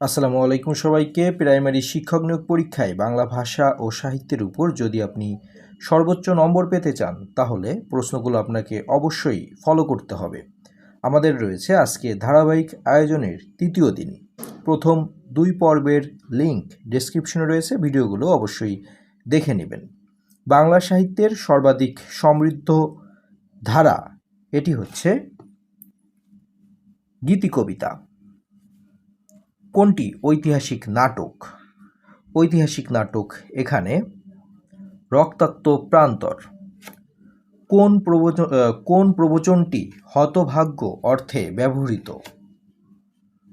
আসসালামু আলাইকুম সবাইকে। প্রাইমারি শিক্ষক নিয়োগ পরীক্ষায় বাংলা ভাষা ও সাহিত্যের উপর যদি আপনি সর্বোচ্চ নম্বর পেতে চান, তাহলে প্রশ্নগুলো আপনাকে অবশ্যই ফলো করতে হবে। আমাদের রয়েছে আজকে ধারাবাহিক আয়োজনের তৃতীয় দিন। প্রথম দুই পর্বের লিংক ডেসক্রিপশনে রয়েছে, ভিডিওগুলো অবশ্যই দেখে নেবেন। বাংলা সাহিত্যের সর্বাধিক সমৃদ্ধ ধারা, এটি হচ্ছে গীতি কবিতা কোনটি ঐতিহাসিক নাটক? ঐতিহাসিক নাটক এখানে রক্তাক্ত প্রান্তর। কোন প্রবচন কোন প্রবচনটি হতভাগ্য অর্থে ব্যবহৃত?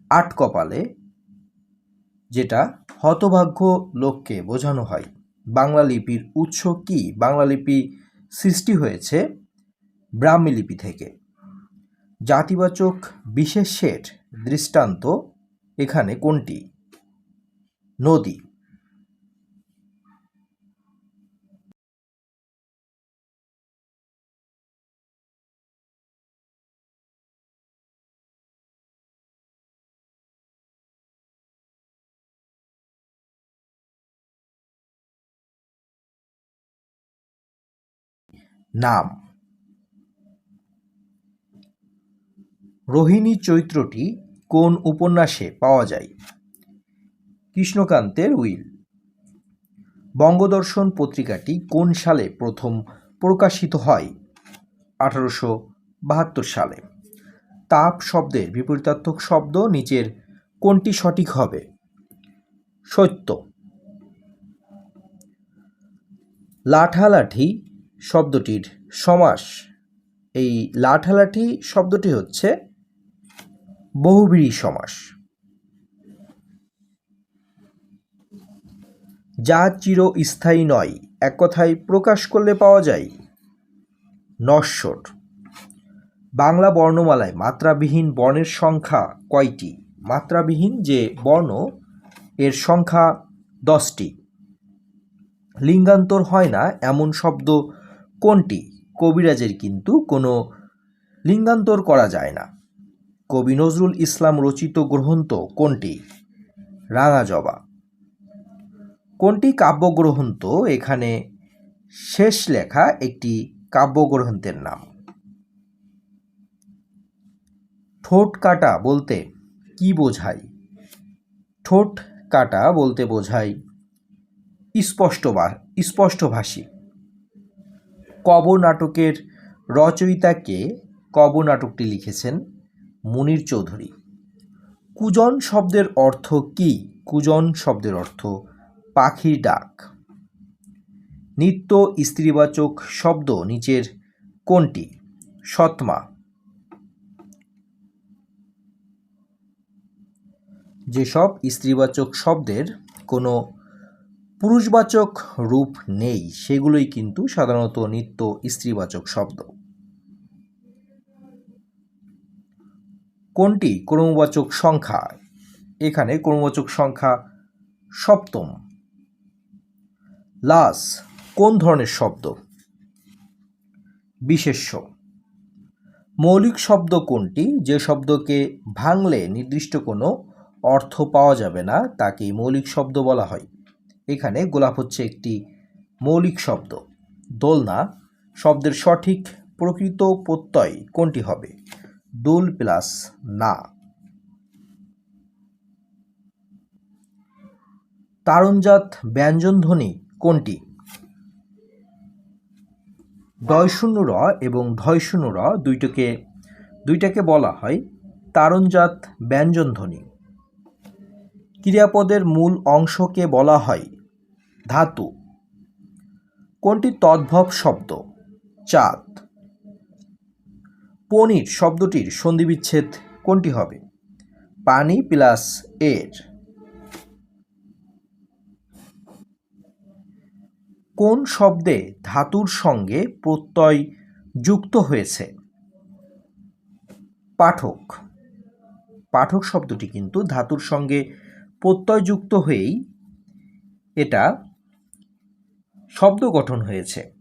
আট কপালে, যেটা হতভাগ্য লোককে বোঝানো হয়। বাংলা লিপির উৎস কি? বাংলা লিপি সৃষ্টি হয়েছে ব্রাহ্মী লিপি থেকে। জাতিবাচক বিশেষের দৃষ্টান্ত এখানে কোনটি? নদী। নাম। রোহিণী চৈত্রটি কোন উপন্যাসে পাওয়া যায়? কৃষ্ণকান্তের উইল। বঙ্গদর্শন পত্রিকাটি কোন সালে প্রথম প্রকাশিত হয়? আঠারোশো বাহাত্তর সালে। তাপ শব্দের বিপরীতার্থক শব্দ নিচের কোনটি সঠিক হবে? সত্য। লাঠালাঠি শব্দটির সমাস। এই লাঠালাঠি শব্দটি হচ্ছে বহুব্রী সমাস। যা চিরস্থায়ী নয়, এক কথায় প্রকাশ করলে পাওয়া যায়। নশ্বর। বাংলা বর্ণমালায় মাত্রাবিহীন বর্ণের সংখ্যা কয়টি? মাত্রাবিহীন যে বর্ণ, এর সংখ্যা দশটি। লিঙ্গান্তর হয় না এমন শব্দ কোনটি? কবিরাজের কিন্তু কোনো লিঙ্গান্তর করা যায় না। কবি নজরুল ইসলাম রচিত গ্রন্থ কোনটি? রাঙা জবা। কোনটি কাব্যগ্রন্থ? এখানে শেষ লেখা একটি কাব্যগ্রন্থের নাম। ঠোঁট কাটা বলতে কি বোঝায়? ঠোঁট কাটা বলতে বোঝায় স্পষ্ট স্পষ্টভাষী কব নাটকের রচয়িতাকে কব নাটকটি লিখেছেন মুনির চৌধুরী। কুজন শব্দের অর্থ কি? কুজন শব্দের অর্থ পাখির ডাক। নিত্য স্ত্রীবাচক শব্দ নিচের কোনটি? সৎমা। যেসব স্ত্রীবাচক শব্দের কোনো পুরুষবাচক রূপ নেই, সেগুলোই কিন্তু সাধারণত নিত্য স্ত্রীবাচক শব্দ। কোনটি ক্রমবাচক সংখ্যা? এখানে ক্রমবাচক সংখ্যা সপ্তম। লাস, কোন ধরনের শব্দ? বিশেষ্য। মৌলিক শব্দ কোনটি? যে শব্দকে ভাঙলে নির্দিষ্ট কোনো অর্থ পাওয়া যাবে না, তাকে মৌলিক শব্দ বলা হয়। এখানে গোলাপ হচ্ছে একটি মৌলিক শব্দ। দোলনা, শব্দের সঠিক প্রকৃত প্রত্যয় কোনটি হবে? দোল প্লাস না। তারণজাত ব্যঞ্জনধ্বনি কোনটি? ডয় শূন্য র এবং ধয় শূন্য র দুইটাকে দুইটাকে বলা হয় তারণজাত ব্যঞ্জনধ্বনি। ক্রিয়াপদের মূল অংশকে বলা হয় ধাতু। কোনটি তদ্ভব শব্দ? চাঁদ। পনির শব্দটির সন্ধিবিচ্ছেদ কোনটি হবে? পানি প্লাস এর। কোন শব্দে ধাতুর সঙ্গে প্রত্যয় যুক্ত হয়েছে? পাঠক। পাঠক শব্দটি কিন্তু ধাতুর সঙ্গে প্রত্যয় যুক্ত হয়েই এটা শব্দ গঠন হয়েছে।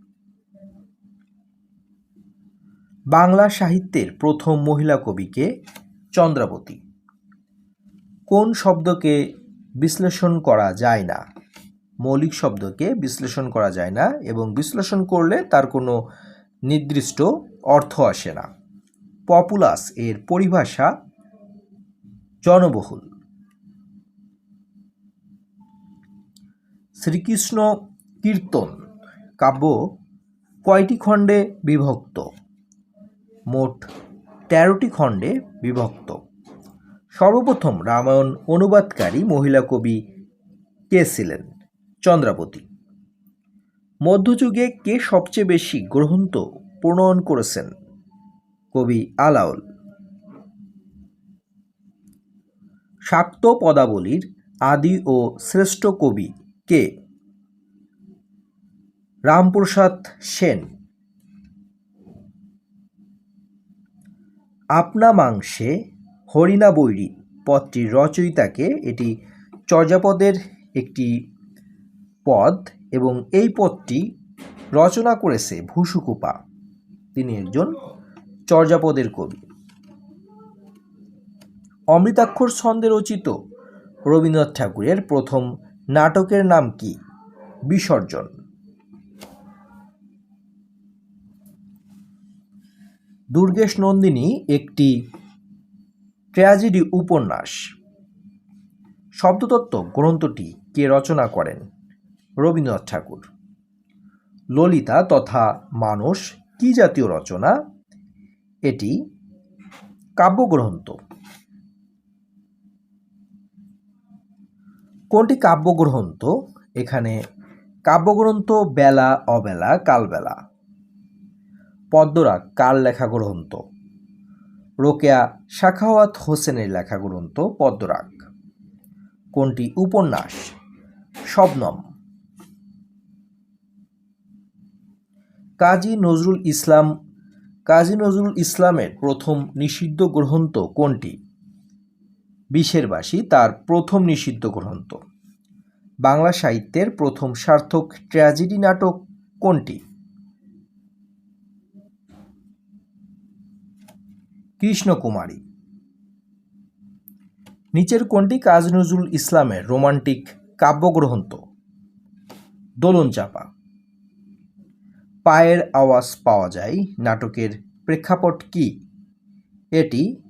বাংলা সাহিত্যের প্রথম মহিলা কবিকে চন্দ্রাবতী। কোন শব্দকে বিশ্লেষণ করা যায় না? মৌলিক শব্দকে বিশ্লেষণ করা যায় না এবং বিশ্লেষণ করলে তার কোনো নির্দিষ্ট অর্থ আসে না। পপুলাস এর পরিভাষা জনবহুল। শ্রীকৃষ্ণ কীর্তন কাব্য কয়টি খণ্ডে বিভক্ত? মোট তেরোটি খণ্ডে বিভক্ত। সর্বপ্রথম রামায়ণ অনুবাদকারী মহিলা কবি কে ছিলেন? চন্দ্রাবতী। মধ্যযুগে কে সবচেয়ে বেশি গ্রন্থ প্রণয়ন করেছেন? কবি আলাউল শাক্ত পদাবলীর আদি ও শ্রেষ্ঠ কবি কে? রামপ্রসাদ সেন। আপনা মাংসে হরিণা বৈরী পদটির রচয়িতাকে এটি চর্যাপদের একটি পদ এবং এই পদটি রচনা করেছে ভূসুকুপা। তিনি একজন চর্যাপদের কবি। অমৃতাক্ষর ছন্দে রচিত রবীন্দ্রনাথ ঠাকুরের প্রথম নাটকের নাম কি? বিসর্জন। দুর্গেশ নন্দিনী একটি ট্র্যাজেডি উপন্যাস। শব্দতত্ত্ব গ্রন্থটি কে রচনা করেন? রবীন্দ্রনাথ ঠাকুর। ললিতা তথা মানস কি জাতীয় রচনা? এটি কাব্যগ্রন্থ। কোনটি কাব্যগ্রন্থ? এখানে কাব্যগ্রন্থ বেলা, অবেলা, কালবেলা। পদ্মরাগ কার লেখা গ্রন্থ রোকেয়া শাখাওয়াত হোসেনের লেখা গ্রন্থ পদ্মরাগ। কোনটি উপন্যাস? শবনম। কাজী নজরুল ইসলাম, কাজী নজরুল ইসলামের প্রথম নিষিদ্ধ গ্রন্থ কোনটি? বিশের বাসী তার প্রথম নিষিদ্ধ গ্রন্থ। বাংলা সাহিত্যের প্রথম সার্থক ট্র্যাজেডি নাটক কোনটি? কৃষ্ণকুমারী। নিচের কোনটি কাজী নজরুল ইসলামের রোমান্টিক কাব্যগ্রন্থ? দোলন চাপা। পায়ের আওয়াজ পাওয়া যায়, নাটকের প্রেক্ষাপট কি? এটি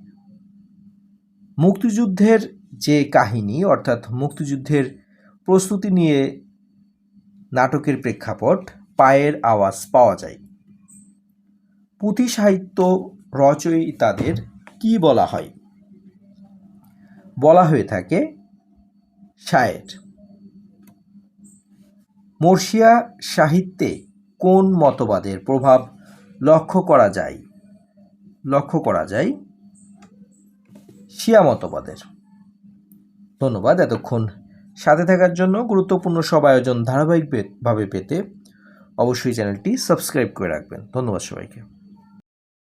মুক্তিযুদ্ধের যে কাহিনী, অর্থাৎ মুক্তিযুদ্ধের প্রস্তুতি নিয়ে নাটকের প্রেক্ষাপট, পায়ের আওয়াজ পাওয়া যায়। পুঁথি সাহিত্য রচয়িতাদের কি বলা হয়? বলা হয়ে থাকে শায়ের। মর্শিয়া সাহিত্যে কোন মতবাদের প্রভাব লক্ষ্য করা যায়? লক্ষ্য করা যায় শিয়া মতবাদের। ধন্যবাদ এতক্ষণ সাথে থাকার জন্য। গুরুত্বপূর্ণ সব আয়োজন ধারাবাহিকভাবে পেতে অবশ্যই চ্যানেলটি সাবস্ক্রাইব করে রাখবেন। ধন্যবাদ সবাইকে।